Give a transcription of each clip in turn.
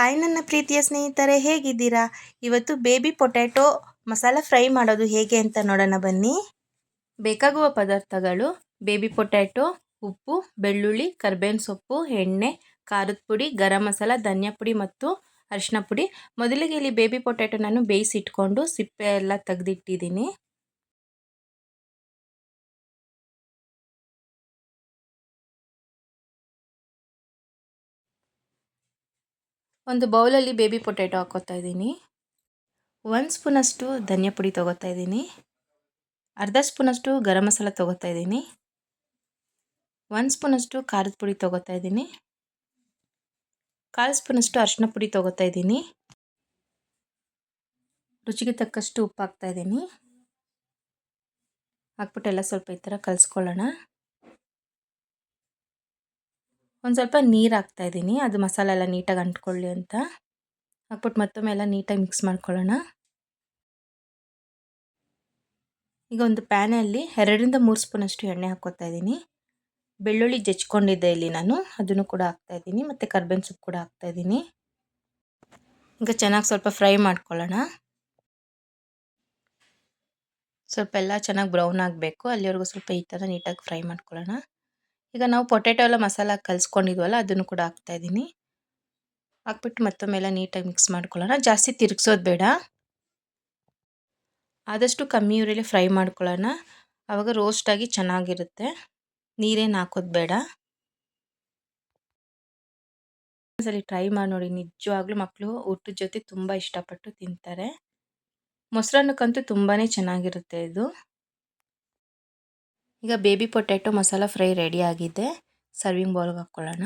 Hi ನನ್ನ ಪ್ರೀತಿಯ ಸ್ನೇಹಿತರೆ, ಹೇಗಿದ್ದೀರಾ? ಇವತ್ತು ಬೇಬಿ ಪೊಟ್ಯಾಟೊ ಮಸಾಲ ಫ್ರೈ ಮಾಡೋದು ಹೇಗೆ ಅಂತ ನೋಡೋಣ ಬನ್ನಿ. ಬೇಕಾಗುವ ಪದಾರ್ಥಗಳು ಬೇಬಿ ಪೊಟ್ಯಾಟೊ, ಉಪ್ಪು, ಬೆಳ್ಳುಳ್ಳಿ, ಕರ್ಬೇವಿನ ಸೊಪ್ಪು, ಎಣ್ಣೆ, ಖಾರದ ಪುಡಿ, ಗರಂ ಮಸಾಲ, ಧನಿಯಾ ಪುಡಿ ಮತ್ತು ಅರಿಶಿನ ಪುಡಿ. ಮೊದಲಿಗೆ ಇಲ್ಲಿ ಬೇಬಿ ಪೊಟ್ಯಾಟೊ ನಾನು ಬೇಯಿಸಿಟ್ಕೊಂಡು ಸಿಪ್ಪೆ ಎಲ್ಲ ತೆಗೆದಿಟ್ಟಿದ್ದೀನಿ. ಒಂದು ಬೌಲಲ್ಲಿ ಬೇಬಿ ಪೊಟ್ಯಾಟೊ ಹಾಕೋತಾ ಇದ್ದೀನಿ. ಒಂದು ಸ್ಪೂನಷ್ಟು ಧನಿಯಾ ಪುಡಿ ತೊಗೋತಾ ಇದ್ದೀನಿ. ಅರ್ಧ ಸ್ಪೂನಷ್ಟು ಗರಂ ಮಸಾಲ ತೊಗೋತಾ ಇದ್ದೀನಿ. ಒಂದು ಸ್ಪೂನಷ್ಟು ಖಾರದ ಪುಡಿ ತೊಗೋತಾ ಇದ್ದೀನಿ. ಕಾಲು ಸ್ಪೂನಷ್ಟು ಅರಿಶಿನ ಪುಡಿ ತೊಗೋತಾ ಇದ್ದೀನಿ. ರುಚಿಗೆ ತಕ್ಕಷ್ಟು ಉಪ್ಪು ಹಾಕ್ತಾ ಇದ್ದೀನಿ. ಹಾಕ್ಬಿಟ್ಟು ಸ್ವಲ್ಪ ಈ ಥರ ಕಲಿಸ್ಕೊಳ್ಳೋಣ. ಒಂದು ಸ್ವಲ್ಪ ನೀರು ಹಾಕ್ತಾ ಇದ್ದೀನಿ. ಅದು ಮಸಾಲೆ ಎಲ್ಲ ನೀಟಾಗಿ ಅಂಟ್ಕೊಳ್ಳಿ ಅಂತ. ಹಾಕ್ಬಿಟ್ಟು ಮತ್ತೊಮ್ಮೆ ಎಲ್ಲ ನೀಟಾಗಿ ಮಿಕ್ಸ್ ಮಾಡ್ಕೊಳ್ಳೋಣ. ಈಗ ಒಂದು ಪ್ಯಾನಲ್ಲಿ ಎರಡರಿಂದ ಮೂರು ಸ್ಪೂನಷ್ಟು ಎಣ್ಣೆ ಹಾಕ್ಕೋತಾ ಇದ್ದೀನಿ. ಬೆಳ್ಳುಳ್ಳಿ ಜಚ್ಕೊಂಡಿದ್ದೆ ಇಲ್ಲಿ ನಾನು. ಅದನ್ನು ಕೂಡ ಹಾಕ್ತಾ ಇದ್ದೀನಿ. ಮತ್ತು ಕರ್ಬೇವಿನ ಸೊಪ್ಪು ಕೂಡ ಹಾಕ್ತಾ ಇದ್ದೀನಿ. ಈಗ ಚೆನ್ನಾಗಿ ಸ್ವಲ್ಪ ಫ್ರೈ ಮಾಡ್ಕೊಳ್ಳೋಣ. ಸ್ವಲ್ಪ ಎಲ್ಲ ಚೆನ್ನಾಗಿ ಬ್ರೌನ್ ಆಗಬೇಕು. ಅಲ್ಲಿವರೆಗೂ ಸ್ವಲ್ಪ ಈ ಥರ ನೀಟಾಗಿ ಫ್ರೈ ಮಾಡ್ಕೊಳ್ಳೋಣ. ಈಗ ನಾವು ಪೊಟ್ಯಾಟೊ ಎಲ್ಲ ಮಸಾಲ ಕಲಿಸ್ಕೊಂಡಿದ್ವಲ್ಲ, ಅದನ್ನು ಕೂಡ ಹಾಕ್ತಾ ಇದ್ದೀನಿ. ಹಾಕ್ಬಿಟ್ಟು ಮತ್ತೊಮ್ಮೆ ಎಲ್ಲ ನೀಟಾಗಿ ಮಿಕ್ಸ್ ಮಾಡ್ಕೊಳ್ಳೋಣ. ಜಾಸ್ತಿ ತಿರುಗಿಸೋದು ಬೇಡ. ಆದಷ್ಟು ಕಮ್ಮಿ ಊರಲ್ಲಿ ಫ್ರೈ ಮಾಡ್ಕೊಳ್ಳೋಣ. ಆವಾಗ ರೋಸ್ಟಾಗಿ ಚೆನ್ನಾಗಿರುತ್ತೆ. ನೀರೇನು ಹಾಕೋದು ಬೇಡ. ಒಂದ್ಸಲಿ ಟ್ರೈ ಮಾಡಿ ನೋಡಿ. ನಿಜವಾಗ್ಲೂ ಮಕ್ಕಳು ಊಟದ ಜೊತೆ ತುಂಬ ಇಷ್ಟಪಟ್ಟು ತಿಂತಾರೆ. ಮೊಸರನ್ನಕ್ಕಂತೂ ತುಂಬಾ ಚೆನ್ನಾಗಿರುತ್ತೆ ಇದು. ಈಗ baby potato masala fry ready ಆಗಿದೆ. ಸರ್ವಿಂಗ್ ಬೌಲ್ಗೆ ಹಾಕ್ಕೊಳ್ಳೋಣ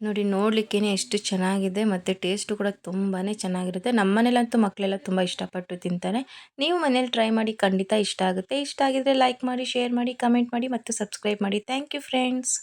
ನೋಡಿ ನೋಡಲಿಕ್ಕೇ ಎಷ್ಟು ಚೆನ್ನಾಗಿದೆ ಮತ್ತು ಟೇಸ್ಟು ಕೂಡ ತುಂಬಾ ಚೆನ್ನಾಗಿರುತ್ತೆ. ನಮ್ಮ ಮನೇಲಂತೂ ಮಕ್ಕಳೆಲ್ಲ ತುಂಬ ಇಷ್ಟಪಟ್ಟು ತಿಂತಾರೆ. ನೀವು ಮನೇಲಿ ಟ್ರೈ ಮಾಡಿ ಖಂಡಿತ ಇಷ್ಟ ಆಗುತ್ತೆ. ಇಷ್ಟ ಆಗಿದ್ರೆ ಲೈಕ್ ಮಾಡಿ ಶೇರ್ ಮಾಡಿ ಕಮೆಂಟ್ ಮಾಡಿ ಮತ್ತು ಸಬ್ಸ್ಕ್ರೈಬ್ ಮಾಡಿ. Thank you friends